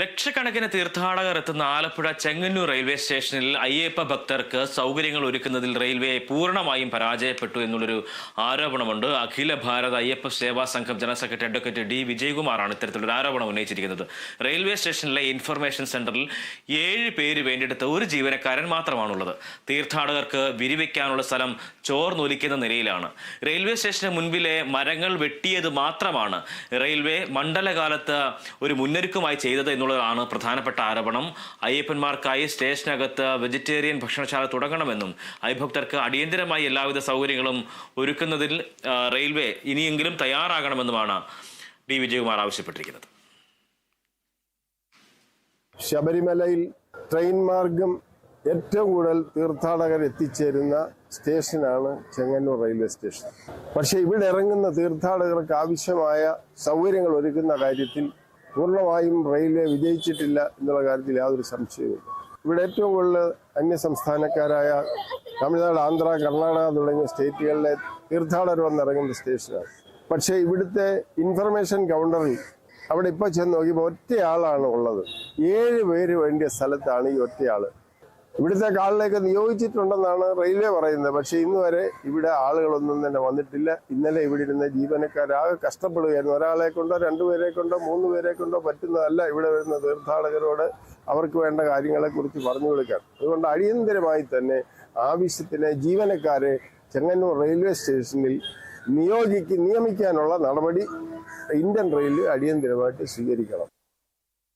ലക്ഷക്കണക്കിന് തീർത്ഥാടകർ എത്തുന്ന ആലപ്പുഴ ചെങ്ങന്നൂർ റെയിൽവേ സ്റ്റേഷനിൽ അയ്യപ്പ ഭക്തർക്ക് സൗകര്യങ്ങൾ ഒരുക്കുന്നതിൽ റെയിൽവേ പൂർണമായും പരാജയപ്പെട്ടു എന്നുള്ളൊരു ആരോപണമുണ്ട്. അഖില Bharatha Ayyappa Seva Sangham general secretary advocate D വിജയകുമാറാണ് ഇത്തരത്തിലൊരു ആരോപണം ഉന്നയിച്ചിരിക്കുന്നത്. റെയിൽവേ സ്റ്റേഷനിലെ ഇൻഫർമേഷൻ സെന്ററിൽ ഏഴ് പേര് വേണ്ടിയെടുത്ത ഒരു ജീവനക്കാരൻ മാത്രമാണുള്ളത്. തീർത്ഥാടകർക്ക് വിരിവെക്കാനുള്ള സ്ഥലം ചോർന്നൊലിക്കുന്ന നിലയിലാണ്. റെയിൽവേ സ്റ്റേഷന് മുൻപിലെ മരങ്ങൾ വെട്ടിയത് മാത്രമാണ് റെയിൽവേ മണ്ഡലകാലത്ത് ഒരു മുന്നൊരുക്കമായി ചെയ്തത് എന്നുള്ളതാണ് പ്രധാനപ്പെട്ട ആരോപണം. അയ്യപ്പന്മാർക്കായി സ്റ്റേഷനകത്ത് വെജിറ്റേറിയൻ ഭക്ഷണശാല തുടങ്ങണമെന്നും അയ്യഭക്തർക്ക് അടിയന്തരമായി എല്ലാവിധ സൗകര്യങ്ങളും ഒരുക്കുന്നതിൽ റെയിൽവേ ഇനിയെങ്കിലും തയ്യാറാകണമെന്നുമാണ് ഡി വിജയകുമാർ ആവശ്യപ്പെട്ടിരിക്കുന്നത്. ശബരിമലയിൽ ട്രെയിൻ മാർഗം ഏറ്റവും കൂടുതൽ തീർത്ഥാടകർ എത്തിച്ചേരുന്ന സ്റ്റേഷനാണ് ചെങ്ങന്നൂർ റെയിൽവേ സ്റ്റേഷൻ. പക്ഷേ ഇവിടെ ഇറങ്ങുന്ന തീർത്ഥാടകർക്ക് ആവശ്യമായ സൗകര്യങ്ങൾ ഒരുക്കുന്ന കാര്യത്തിൽ പൂർണമായും റെയിൽവേ വിജയിച്ചിട്ടില്ല എന്നുള്ള കാര്യത്തിൽ യാതൊരു സംശയവുമില്ല. ഇവിടെ ഏറ്റവും കൂടുതൽ അന്യസംസ്ഥാനക്കാരായ തമിഴ്നാട് ആന്ധ്ര കർണാടക തുടങ്ങിയ സ്റ്റേറ്റുകളിലെ തീർത്ഥാടകർ വന്നിറങ്ങുന്ന സ്റ്റേഷനാണ്. പക്ഷേ ഇവിടുത്തെ ഇൻഫർമേഷൻ കൗണ്ടറിൽ അവിടെ ഇപ്പോൾ ചെന്ന് നോക്കിയപ്പോൾ ഒറ്റയാളാണ് ഉള്ളത്. ഏഴ് പേര് വേണ്ടിയ സ്ഥലത്താണ് ഈ ഒറ്റയാൾ. ഇവിടുത്തെ കാളിലേക്ക് നിയോഗിച്ചിട്ടുണ്ടെന്നാണ് റെയിൽവേ പറയുന്നത്. പക്ഷെ ഇന്ന് വരെ ഇവിടെ ആളുകളൊന്നും തന്നെ വന്നിട്ടില്ല. ഇന്നലെ ഇവിടെ ഇരുന്ന ജീവനക്കാരാകെ കഷ്ടപ്പെടുകയായിരുന്നു. ഒരാളെ കൊണ്ടോ രണ്ടുപേരെ കൊണ്ടോ മൂന്ന് പേരെ കൊണ്ടോ പറ്റുന്നതല്ല ഇവിടെ വരുന്ന തീർത്ഥാടകരോട് അവർക്ക് വേണ്ട കാര്യങ്ങളെക്കുറിച്ച് പറഞ്ഞു കൊടുക്കാൻ. അതുകൊണ്ട് അടിയന്തരമായി തന്നെ ആവശ്യത്തിന് ജീവനക്കാരെ ചെങ്ങന്നൂർ റെയിൽവേ സ്റ്റേഷനിൽ നിയോഗിക്ക് നിയമിക്കാനുള്ള നടപടി ഇന്ത്യൻ റെയിൽവേ അടിയന്തരമായിട്ട് സ്വീകരിക്കണം.